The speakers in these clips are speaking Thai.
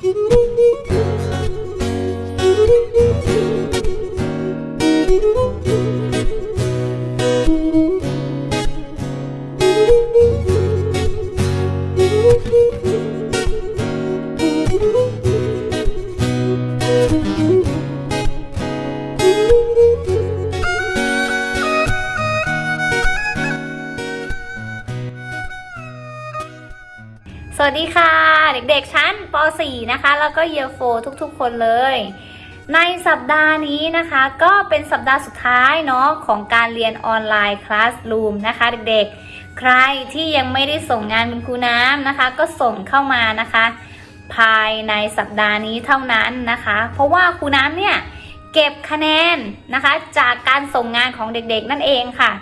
Mm-hmm. สวัสดีค่ะ เด็กๆชั้นป .4 นะคะ แล้วก็เย r โฟทุกๆ คนเลย ในสัปดาห์นี้นะคะ ก็เป็นสัปดาห์สุดท้ายเนาะของการเรียนออนไลน์คลาส o ูมนะคะ เด็กๆ ใครที่ยังไม่ได้ส่งงานคุณครูน้ำนะคะ ก็ส่งเข้ามานะคะ ภายในสัปดาห์นี้เท่านั้นนะคะ เพราะว่าครูน้ำเนี่ยเก็บคะแนนนะคะ จากการส่งงานของเด็กๆ นั่นเองค่ะ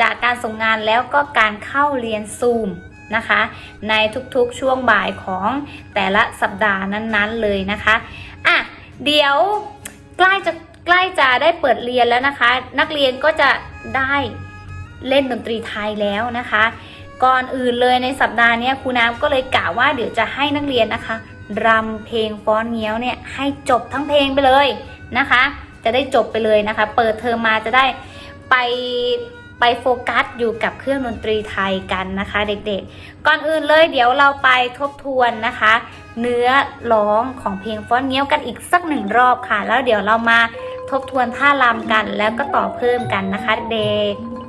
จากการส่งงานแล้วก็การเข้าเรียนซูม นะคะ ในทุกๆช่วงบ่ายของแต่ละสัปดาห์นั้นๆเลยนะคะอะเดี๋ยวใกล้จะใกล้จะได้เปิดเรียนแล้วนะคะ นักเรียนก็จะได้เล่นดนตรีไทยแล้วนะคะ ก่อนอื่นเลยในสัปดาห์นี้ครูน้ำก็เลยกะว่าเดี๋ยวจะให้นักเรียนนะคะรำเพลงฟ้อนเงี้ยวเนี่ยให้จบทั้งเพลงไปเลยนะคะ จะได้จบไปเลยนะคะ เปิดเทอมมาจะได้ไป ไปโฟกัสอยู่กับเครื่องดนตรีไทยกันนะคะ เด็กๆ ก่อนอื่นเลยเดี๋ยวเราไปทบทวนนะคะ เนื้อร้องของเพลงฟ้อนเงี้ยวกันอีกสักหนึ่งรอบค่ะ แล้วเดี๋ยวเรามาทบทวนท่ารำกันแล้วก็ต่อเพิ่มกันนะคะเด็กๆ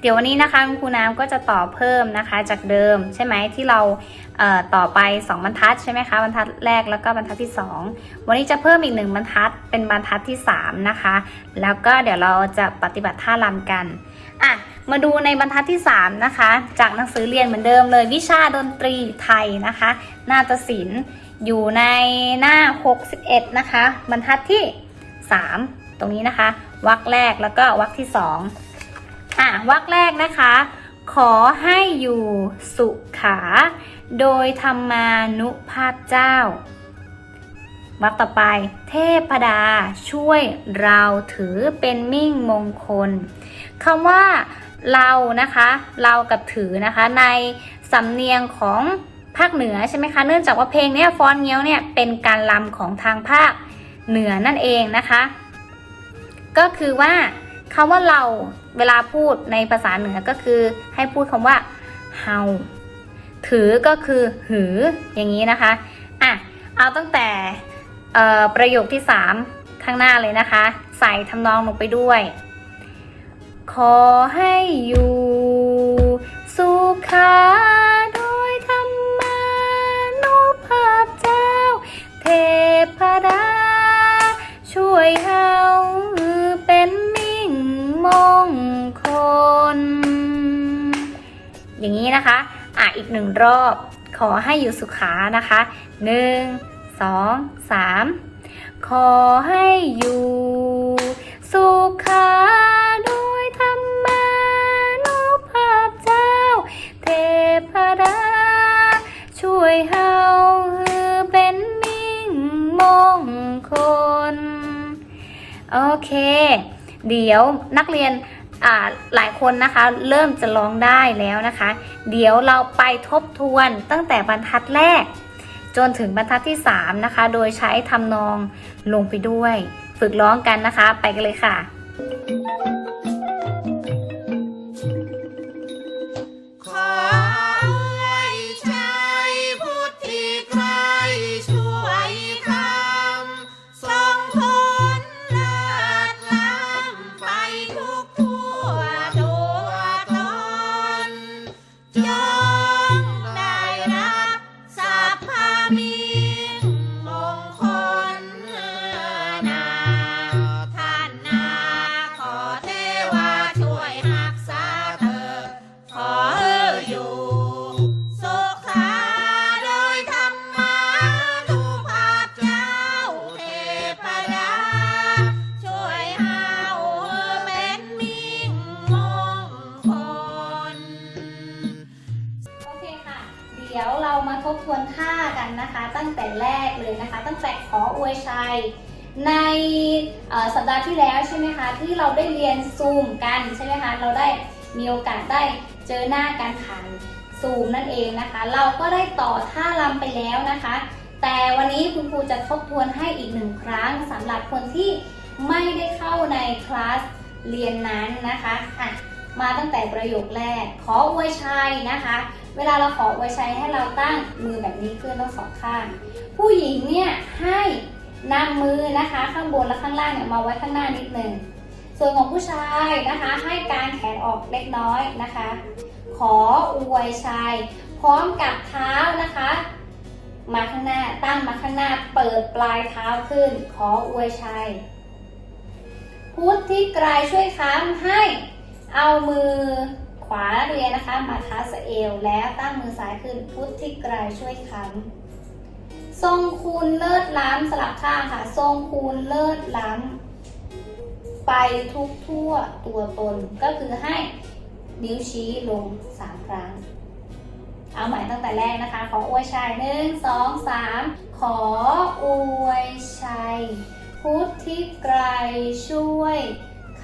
เดี๋ยววันนี้นะคะคุณครูน้ำก็จะต่อเพิ่มนะคะจากเดิมใช่ไหมที่เราเต่อไป 2 บรรทัดใช่ไหมคะบรรทัดแรกแล้วก็บรรทัดที่ 2 วันนี้จะเพิ่มอีกหนึ่งบรรทัดเป็นบรรทัดที่ 3 นะคะ แล้วก็เดี๋ยวเราจะปฏิบัติท่ารำกันอะมาดูในบรรทัดที่ 3 นะคะ จากหนังสือเรียนเหมือนเดิมเลยวิชาดนตรีไทยนะคะนาฏศิลป์อยู่ในหน้า 61 นะคะ บรรทัดที่ 3 ตรงนี้นะคะวรรคแรกแล้วก็วรรคที่ 2 อะวรรคแรกนะคะ ขอให้อยู่สุขา โดยธรรมานุภาพเจ้าวรรคต่อไป เทพดาช่วยเราถือเป็นมิ่งมงคลคำว่าเรานะคะ เรากับถือนะคะ ในสำเนียงของภาคเหนือใช่ไหมคะ เนื่องจากว่าเพลงเนี้ยฟ้อนเงี้ยวเนี่ยเป็นการลำของทางภาคเหนือนั่นเองนะคะ ก็คือว่า คำว่าเราเวลาพูดในภาษาเหนือก็คือ ให้พูดคำว่าเฮาถือก็คือหืออย่างนี้นะคะอะเอาตั้งแต่ประโยคที่ 3 ข้างหน้าเลยนะคะ ใส่ทำนองลงไปด้วย ขอให้อยู่ สุขา อย่างนี้นะคะ อะอีกหนึ่งรอบ ขอให้อยู่สุขานะคะหนึ่งสองสามขอให้อยู่ สุขาโดยธรรมานุภาพเจ้า เทพดาช่วยเฮาฮือเป็นมิ่งมงคล โอเค เดี๋ยวนักเรียน หลายคนนะคะเริ่มจะร้องได้แล้วนะคะ เดี๋ยวเราไปทบทวนตั้งแต่บรรทัดแรก จนถึงบรรทัดที่ 3 นะคะ โดยใช้ทำนองลงไปด้วย ฝึกร้องกันนะคะ ไปกันเลยค่ะข เดี๋ยวเรามาทบทวนท่ากันนะคะ ตั้งแต่แรกเลยนะคะ ตั้งแต่ขออวยชัย ในสัปดาห์ที่แล้วใช่ไหมคะ ที่เราได้เรียนซูมกันใช่ไหมคะเราได้มีโอกาสได้เจอหน้าการผ่านซูมนั่นเองนะคะ เราก็ได้ต่อท่ารำไปแล้วนะคะ แต่วันนี้คุณครูจะทบทวนให้อีกหนึ่งครั้งสำหรับคนที่ไม่ได้เข้าในคลาสเรียนนั้นนะคะอะมาตั้งแต่ประโยคแรก ขออวยชัยนะคะ เวลาเราขออวยชัยให้เราตั้งมือแบบนี้ขึ้นทั้งสองข้าง ผู้หญิงเนี่ยให้นำมือนะคะข้างบนและข้างล่างเนี่ยมาไว้ข้างหน้านิดหนึ่งส่วนของผู้ชายนะคะให้การแขนออกเล็กน้อยนะคะ ขออวยชัย พร้อมกับเท้านะคะ มาข้างหน้าตั้งมาข้างหน้าเปิดปลายเท้าขึ้น ขออวยชัย พุทธที่ไกลช่วยค้ำให้เอามือ ขวาเรียนนะคะ มาทัสเอวแล้วตั้งมือซ้ายขึ้นพุทธที่ไกลช่วยค้ำทรงคูณเลิศล้ำสลับข้างค่ะ ทรงคูณเลิศล้ำไปทุกทั่วตัวตนก็คือให้นิ้วชี้ลงสามครั้ง เอาใหม่ตั้งแต่แรกนะคะ ขออวยชัยหนึ่งสองสามขออวยชัย พุทธที่ไกลช่วย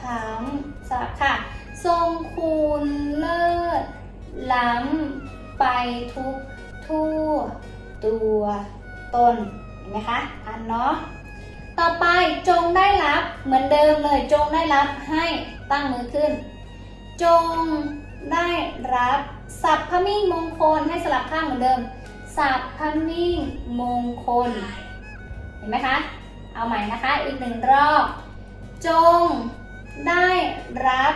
ขำสลับค่ะ ทรงคูณเลิศล้ำไปทุกทั่วตัวตนเห็นไหมคะอันเนาะต่อไปจงได้รับเหมือนเดิมเลยจงได้รับให้ตั้งมือขึ้น จงได้รับสัพพมิ่งมงคลให้สลับข้างเหมือนเดิม สัพพมิ่งมงคล เห็นไหมคะ เอาใหม่นะคะอีกหนึ่งรอบ จงได้รับ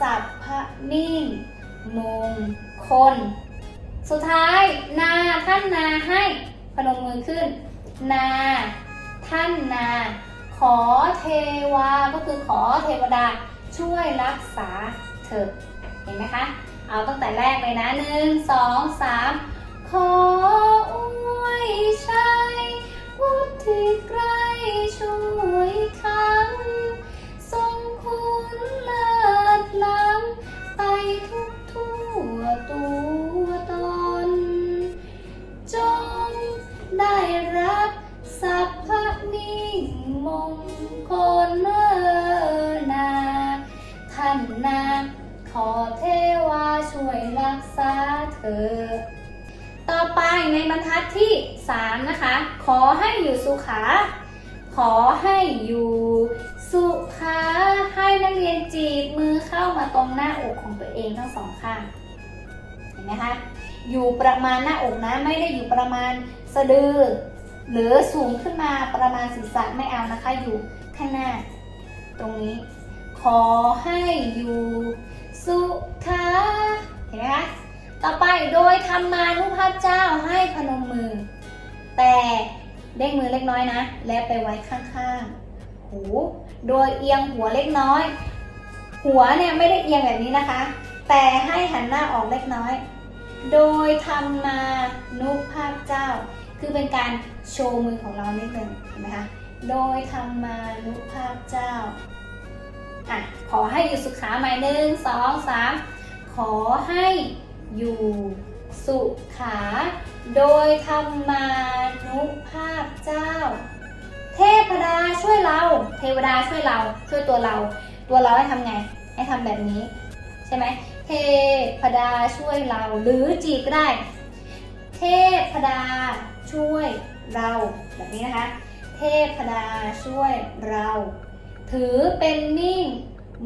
สัพพมิ่ง มงคล สุดท้าย นาท่านนาให้พนมมือขึ้น นา ท่านนา ขอเทวา ก็คือขอเทวดาช่วยรักษาเถิดเห็นไหมคะ เอาตั้งแต่แรกเลยนะหนึ่งสองสามขออวยชัยพุทธที่ใกลช่วย ตัวตน จงได้รับสัพพมิ่งมงคลเลิศนา ท่านนาขอเทวาช่วยรักษาเธอ ต่อไปในบรรทัดที่ 3 นะคะ ขอให้อยู่สุขา ขอให้อยู่สุขาให้นักเรียนจีบมือเข้ามาตรงหน้าอกของตัวเองทั้งสองข้าง ไหมคะอยู่ประมาณหน้าอกนะไม่ได้อยู่ประมาณสะดือ หรือสูงขึ้นมาประมาณศีรษะไม่เอานะคะ อยู่ข้างหน้า ตรงนี้ ขอให้อยู่สุขาเห็นไหมคะต่อไปโดยธรรมานุภาพเจ้าให้พนมมือ แต่เด้งมือเล็กน้อยนะ แล้วไปไว้ข้างๆ หู โดยเอียงหัวเล็กน้อย หัวเนี่ยไม่ได้เอียงแบบนี้นะคะ แต่ให้หันหน้าออกเล็กน้อย โดยธรรมานุภาพเจ้า คือเป็นการโชว์มือของเรานิดนึงเห็นไหมคะโดยธรรมานุภาพเจ้าอะขอให้อยู่สุขาใหม่หนึ่งสองสามขอให้อยู่สุขา โดยธรรมานุภาพเจ้า เทพดาช่วยเรา เทวดาช่วยเรา ช่วยตัวเรา ตัวเราให้ทำไง ให้ทำแบบนี้ ใช่ไหม เทพดาช่วยเรา หรือจีก็ได้ เทพดาช่วยเราแบบนี้นะคะ เทพดาช่วยเรา ถือเป็นมิ่ง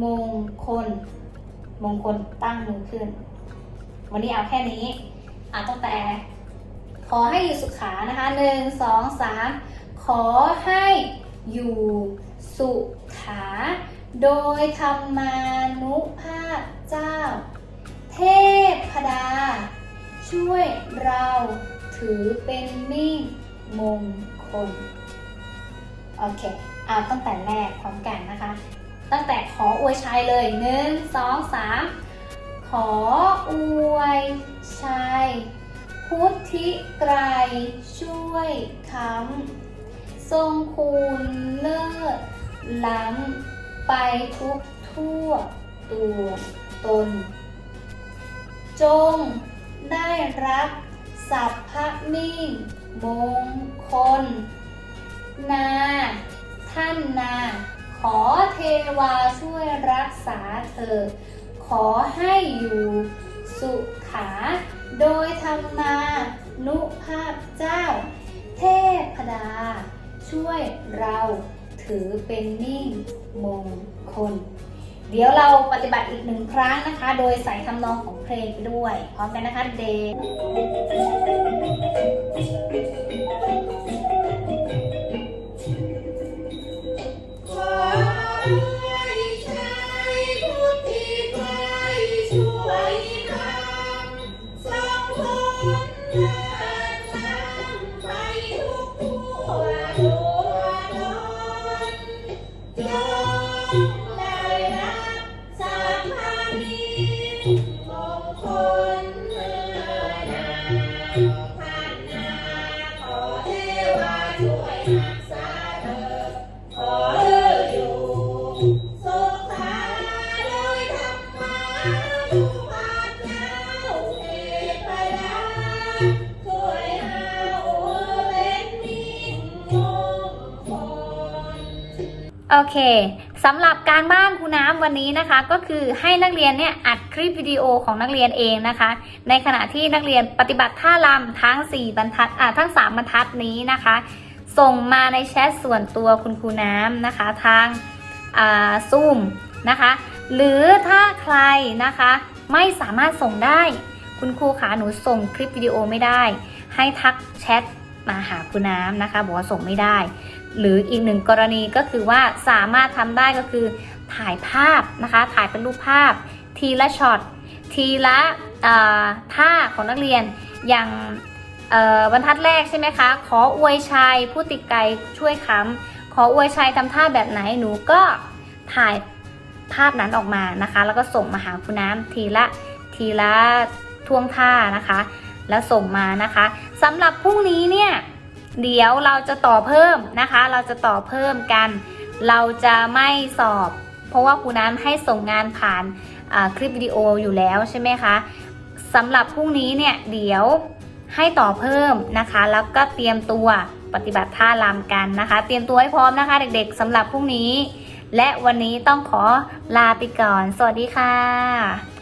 มงคล มงคลตั้งมือขึ้น วันนี้เอาแค่นี้อะตั้งแต่ ขอให้อยู่สุขานะคะหนึ่งสองสามขอให้อยู่สุขา โดยธรรมานุภาพเจ้า เทพดา ช่วยเราถือเป็นมิ่งมงคล โอเค เอาตั้งแต่แรกพร้อมกันนะคะ ตั้งแต่ขออวยชัยเลยหนึ่งสองสามขออวยชัย พุทธิไกรช่วยค้ำทรงคุณเลิศล้ำ ไปทุกทั่วตัวตน จงได้รับสัพพมิ่งมงคล นา ท่านนา ขอเทวาช่วยรักษาเธอ ขอให้อยู่สุขา โดยธรรมานุภาพเจ้า เทพดา ช่วยเรา ถือเป็นนิ่งมงคล เดี๋ยวเราปฏิบัติอีกหนึ่งครั้งนะคะ โดยใส่ทำนองของเพลงไปด้วย พร้อมกันนะคะเด็ โอเคสำหรับการบ้านครูน้ำวันนี้นะคะ ก็คือให้นักเรียนเนี่ยอัดคลิปวิดีโอของนักเรียนเองนะคะ ในขณะที่นักเรียนปฏิบัติท่ารำทั้ง 4 บรรทัดอ่าทั้ง 3 บรรทัดนี้นะคะ ส่งมาในแชทส่วนตัวคุณครูน้ำนะคะทางซูมนะคะ หรือถ้าใครนะคะไม่สามารถส่งได้ คุณครูขาหนูส่งคลิปวิดีโอไม่ได้ ให้ทักแชทมาหาคุณน้ำนะคะบอกว่าส่งไม่ได้ หรืออีกหนึ่งกรณีก็คือว่าสามารถทำได้ก็คือถ่ายภาพนะคะ ถ่ายเป็นรูปภาพ ทีละช็อตทีละท่าของนักเรียนอย่างบรรทัดแรกใช่ไหมคะ ขออวยชัยผู้ติดไกลช่วยค้ำขออวยชัยทำท่าแบบไหนหนูก็ถ่ายภาพนั้นออกมานะคะ แล้วก็ส่งมาหาคุณน้ำทีละทีละท่วงท่านะคะ แล้วส่งมานะคะสำหรับพรุ่งนี้เนี่ย เดี๋ยวเราจะต่อเพิ่มนะคะ เราจะต่อเพิ่มกัน เราจะไม่สอบ เพราะว่าครูน้ำให้ส่งงานผ่านคลิปวิดีโออยู่แล้วใช่ไหมคะสำหรับพรุ่งนี้เนี่ยเดี๋ยวให้ต่อเพิ่มนะคะ แล้วก็เตรียมตัวปฏิบัติท่ารำกันนะคะ เตรียมตัวให้พร้อมนะคะ เด็กๆสำหรับพรุ่งนี้ และวันนี้ต้องขอลาไปก่อน สวัสดีค่ะ